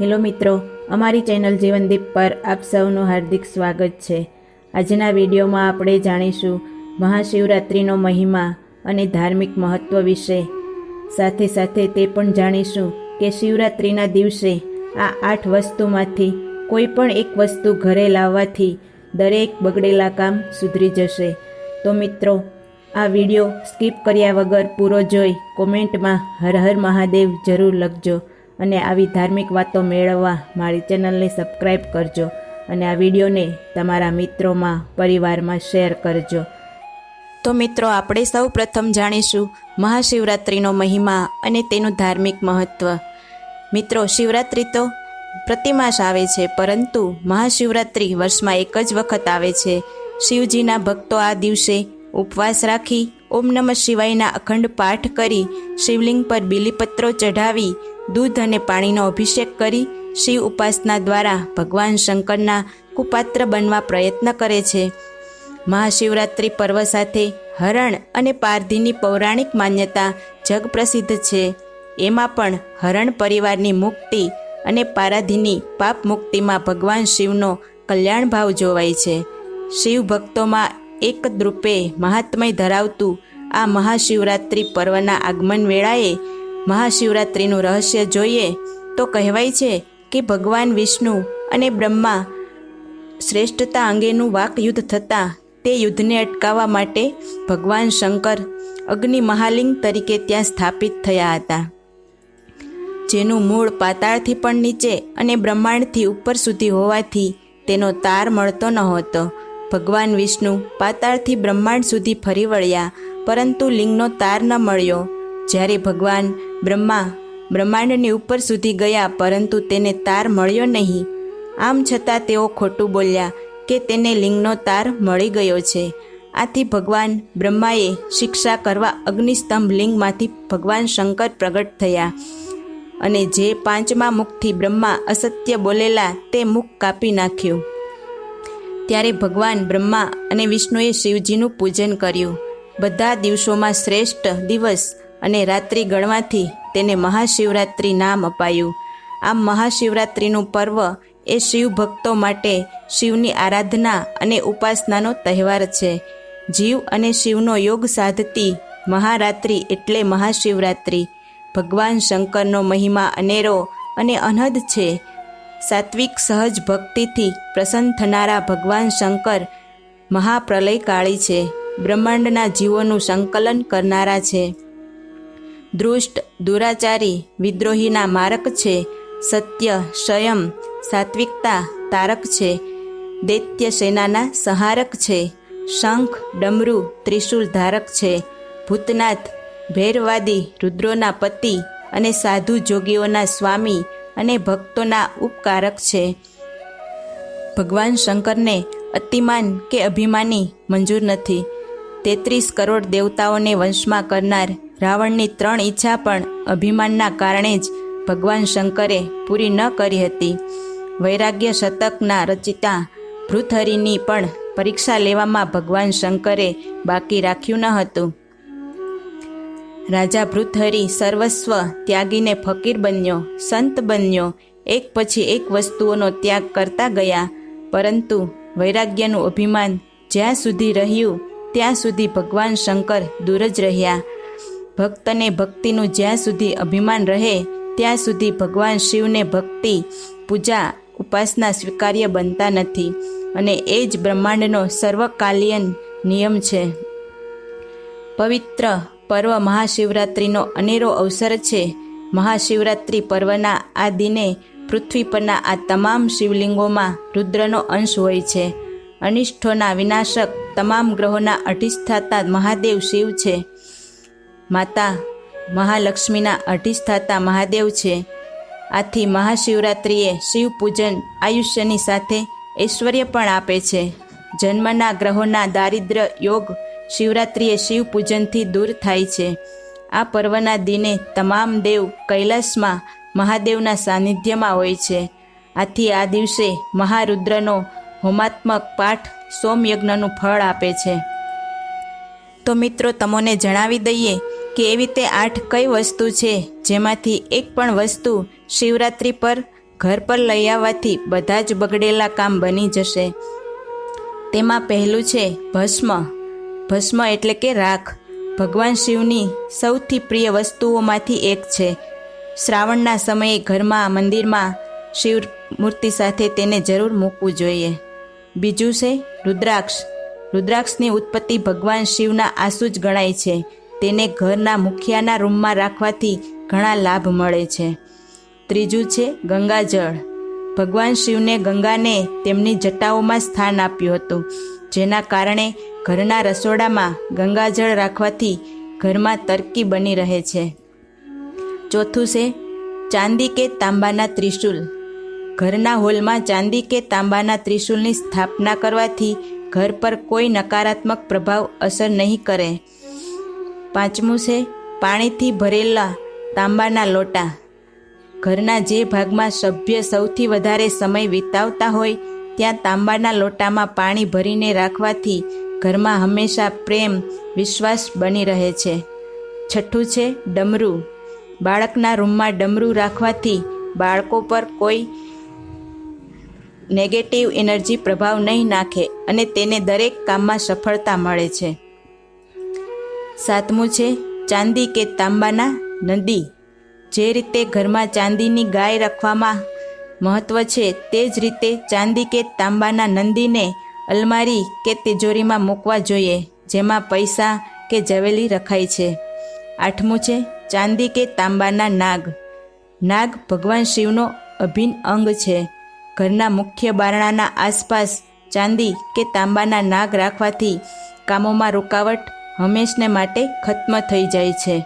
Hello મિત્રો, અમારી channel જીવનદીપ પર આપ સૌનું હાર્દિક સ્વાગત છે. આજના વિડીયોમાં આપણે જાણીશું મહાશિવરાત્રિનો મહિમા અને ધાર્મિક મહત્ત્વ વિશે. સાથે સાથે તે પણ જાણીશું કે શિવરાત્રિના દિવસે આ આઠ વસ્તુમાંથી કોઈ પણ એક વસ્તુ ઘરે લાવવાથી દરેક બગડેલા કામ સુધરી જશે. તો મિત્રો, આ વીડિયો સ્કીપ કર્યા વગર પૂરો જોઈ કોમેન્ટમાં હર હર મહાદેવ જરૂર લખજો. અને આવી ધાર્મિક વાતો મેળવવા મારી ચેનલને સબસ્ક્રાઈબ કરજો અને આ વિડીયોને તમારા મિત્રોમાં, પરિવારમાં શેર કરજો. તો મિત્રો, આપણે સૌ પ્રથમ જાણીશું મહાશિવરાત્રિનો મહિમા અને તેનું ધાર્મિક મહત્ત્વ મિત્રો, શિવરાત્રિ તો પ્રતિમાસ આવે છે, પરંતુ મહાશિવરાત્રિ વર્ષમાં એક જ વખત આવે છે. શિવજીના ભક્તો આ દિવસે ઉપવાસ રાખી ઓમ નમઃ શિવાયના અખંડ પાઠ કરી શિવલિંગ પર બીલીપત્રો ચઢાવી દૂધ અને પાણીનો અભિષેક કરી શિવ ઉપાસના દ્વારા ભગવાન શંકરના કુપાત્ર બનવા પ્રયત્ન કરે છે. મહાશિવરાત્રિ પર્વ સાથે હરણ અને પારધીની પૌરાણિક માન્યતા જગપ્રસિદ્ધ છે. એમાં પણ હરણ પરિવારની મુક્તિ અને પારાધીની પાપ મુક્તિમાં ભગવાન શિવનો કલ્યાણ ભાવ જોવાય છે. શિવ ભક્તોમાં એકદરૂપે મહાત્મય ધરાવતું આ મહાશિવરાત્રિ પર્વના આગમન વેળાએ મહાશિવરાત્રિનું રહસ્ય જોઈએ તો કહેવાય છે કે ભગવાન વિષ્ણુ અને બ્રહ્મા શ્રેષ્ઠતા અંગેનું વાકયુદ્ધ થતાં તે યુદ્ધને અટકાવવા માટે ભગવાન શંકર અગ્નિ મહાલિંગ તરીકે ત્યાં સ્થાપિત થયા હતા. જેનું મૂળ પાતાળથી પણ નીચે અને બ્રહ્માંડથી ઉપર સુધી હોવાથી તેનો તાર મળતો નહોતો. ભગવાન વિષ્ણુ પાતાળથી બ્રહ્માંડ સુધી ફરી વળ્યા, પરંતુ લિંગનો તાર ન મળ્યો. જ્યારે ભગવાન બ્રહ્મા બ્રહ્માંડની ઉપર સુધી ગયા પરંતુ તેને તાર મળ્યો નહીં. આમ છતાં તેઓ ખોટું બોલ્યા કે તેને લિંગનો તાર મળી ગયો છે. આથી ભગવાન બ્રહ્માએ શિક્ષા કરવા અગ્નિસ્તંભ લિંગમાંથી ભગવાન શંકર પ્રગટ થયા. અને જે પાંચમા મુખથી બ્રહ્મા અસત્ય બોલેલા તે મુખ કાપી નાખ્યું. ત્યારે ભગવાન બ્રહ્મા અને વિષ્ણુએ શિવજીનું પૂજન કર્યું. બધા દિવસોમાં શ્રેષ્ઠ દિવસ અને રાત્રિ ગણવાથી તેને મહાશિવરાત્રિ નામ અપાયું. આમ મહાશિવરાત્રિનું પર્વ એ શિવ ભક્તો માટે શિવની આરાધના અને ઉપાસનાનો તહેવાર છે. જીવ અને શિવનો યોગ સાધતી મહારાત્રિ એટલે મહાશિવરાત્રિ. ભગવાન શંકરનો મહિમા અનેરો અને અનહદ છે. સાત્વિક સહજ ભક્તિથી પ્રસન્ન થનારા ભગવાન શંકર મહાપ્રલયકાળી છે. બ્રહ્માંડના જીવોનું સંકલન કરનારા છે. દૃષ્ટ, દુરાચારી, વિદ્રોહીના મારક છે. સત્ય સંયમ સાત્વિકતા, તારક છે. દૈત્ય સેનાના સહારક છે. શંખ, ડમરુ ત્રિશુલ ધારક છે. ભૂતનાથ, ભૈરવાદી, રુદ્રોના પતિ અને સાધુ જોગીઓના સ્વામી અને ભક્તોના ઉપકારક છે. ભગવાન શંકરને અતિમાન કે અભિમાની મંજૂર નથી. તેત્રીસ કરોડ દેવતાઓને વંશમાં કરનાર રાવણની ત્રણ ઈચ્છા પણ અભિમાનના કારણે જ ભગવાન શંકરે પૂરી ન કરી હતી. વૈરાગ્ય શતકના રચિતા ભૃથહરિની પણ પરીક્ષા લેવામાં ભગવાન શંકરે બાકી રાખ્યું ન હતું. રાજા ભૃથહરી સર્વસ્વ ત્યાગીને ફકીર બન્યો, સંત બન્યો, એક પછી એક વસ્તુઓનો ત્યાગ કરતા ગયા, પરંતુ વૈરાગ્યનું અભિમાન જ્યાં સુધી રહ્યું, ત્યાં સુધી ભગવાન શંકર દૂર જ રહ્યા. ભક્તને ભક્તિનું જ્યાં સુધી અભિમાન રહે, ત્યાં સુધી ભગવાન શિવને ભક્તિ, પૂજા, ઉપાસના સ્વીકાર્ય બનતા નથી. અને એ જ બ્રહ્માંડનો સર્વકાલીન નિયમ છે. પવિત્ર પર્વ મહાશિવરાત્રિનો અનેરો અવસર છે. મહાશિવરાત્રિ પર્વના આ દિને પૃથ્વી પરના આ તમામ શિવલિંગોમાં રુદ્રનો અંશ હોય છે. અનિષ્ઠોના વિનાશક તમામ ગ્રહોના અધિષ્ઠાતા મહાદેવ શિવ છે. માતા, મહાલક્ષ્મીના અધિષ્ઠાતા મહાદેવ છે. આથી મહાશિવરાત્રિએ શિવ પૂજન આયુષ્યની સાથે ઐશ્વર્ય પણ આપે છે. જન્મના ગ્રહોના દારિદ્ર્ય યોગ શિવરાત્રિએ શિવ પૂજનથી દૂર થાય છે. આ પર્વના દિને તમામ દેવ કૈલાસમાં મહાદેવના સાનિધ્યમાં હોય છે. આથી આ દિવસે મહારુદ્રનો હોમાત્મક પાઠ સોમયજ્ઞનું ફળ આપે છે. તો મિત્રો, તમને જણાવી દઈએ કે એવી તે આઠ કઈ વસ્તુ છે જેમાંથી એક પણ વસ્તુ શિવરાત્રિ પર, ઘર પર લઈ આવવાથી બધા જ બગડેલા કામ બની જશે. તેમાં પહેલું છે ભસ્મ. ભસ્મ એટલે કે રાખ. ભગવાન શિવની સૌથી પ્રિય વસ્તુઓમાંથી એક છે. શ્રાવણના સમયે ઘરમાં, મંદિરમાં શિવ મૂર્તિ સાથે તેને જરૂર મૂકવું જોઈએ. બીજું છે રુદ્રાક્ષ. રુદ્રાક્ષની ઉત્પત્તિ ભગવાન શિવના આંસુ જ ગણાય છે. તેને ઘરના મુખિયાના રૂમમાં રાખવાથી ઘણા લાભ મળે છે. ત્રીજું છે ગંગાજળ. ભગવાન શિવને ગંગાને તેમની જટાઓમાં સ્થાન આપ્યું હતું, જેના કારણે ઘરના રસોડામાં ગંગાજળ રાખવાથી ઘરમાં તરકી બની રહે છે. ચોથું છે ચાંદી કે તાંબાના ત્રિશુલ. ઘરના હોલમાં ચાંદી કે તાંબાના ત્રિશુલની સ્થાપના કરવાથી ઘર પર કોઈ નકારાત્મક પ્રભાવ અસર નહીં કરે. પાંચમું છે, પાણીથી ભરેલા તાંબાના લોટા. ઘરના જે ભાગમાં સભ્ય સૌથી વધારે સમય વિતાવતા હોય, ત્યાં તાંબાના લોટામાં પાણી ભરીને રાખવાથી ઘરમાં હંમેશા પ્રેમ, વિશ્વાસ બની રહે છે. છઠ્ઠું છે, ડમરું. બાળકના રૂમમાં ડમરું રાખવાથી બાળકો પર કોઈ નેગેટિવ એનર્જી પ્રભાવ નહીં નાખે અને તેને દરેક કામમાં સફળતા મળે છે. સાતમું છે ચાંદી કે તાંબાના નદી. જે રીતે ઘરમાં ચાંદીની ગાય રાખવામાં મહત્વ છે, તે જ રીતે ચાંદી કે તાંબાના નંદીને અલમારી કે તિજોરીમાં મૂકવા જોઈએ, જેમાં પૈસા કે જવેલી રખાય છે. આઠમું છે ચાંદી કે તાંબાના નાગ. નાગ ભગવાન શિવનો અભિન્ન અંગ છે. ઘરના મુખ્ય બારણાના આસપાસ ચાંદી કે તાંબાના નાગ રાખવાથી કામોમાં રૂકાવટ હંમેશને માટે ખત્મ થઈ જાય છે.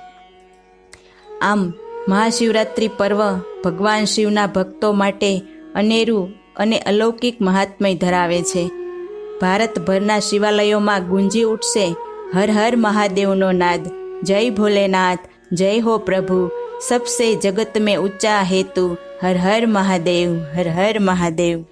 આમ, મહાશિવરાત્રિ પર્વ ભગવાન શિવના ભક્તો માટે અનેરું અને અલૌકિક મહાત્મય ધરાવે છે. ભારતભરના શિવાલયોમાં ગુંજી ઉઠશે હર હર મહાદેવનો નાદ. જય ભોલેનાથ, જય હો પ્રભુ. સબસે જગત મેં ઊંચા હેતુ. હર હર મહાદેવ, હર હર મહાદેવ.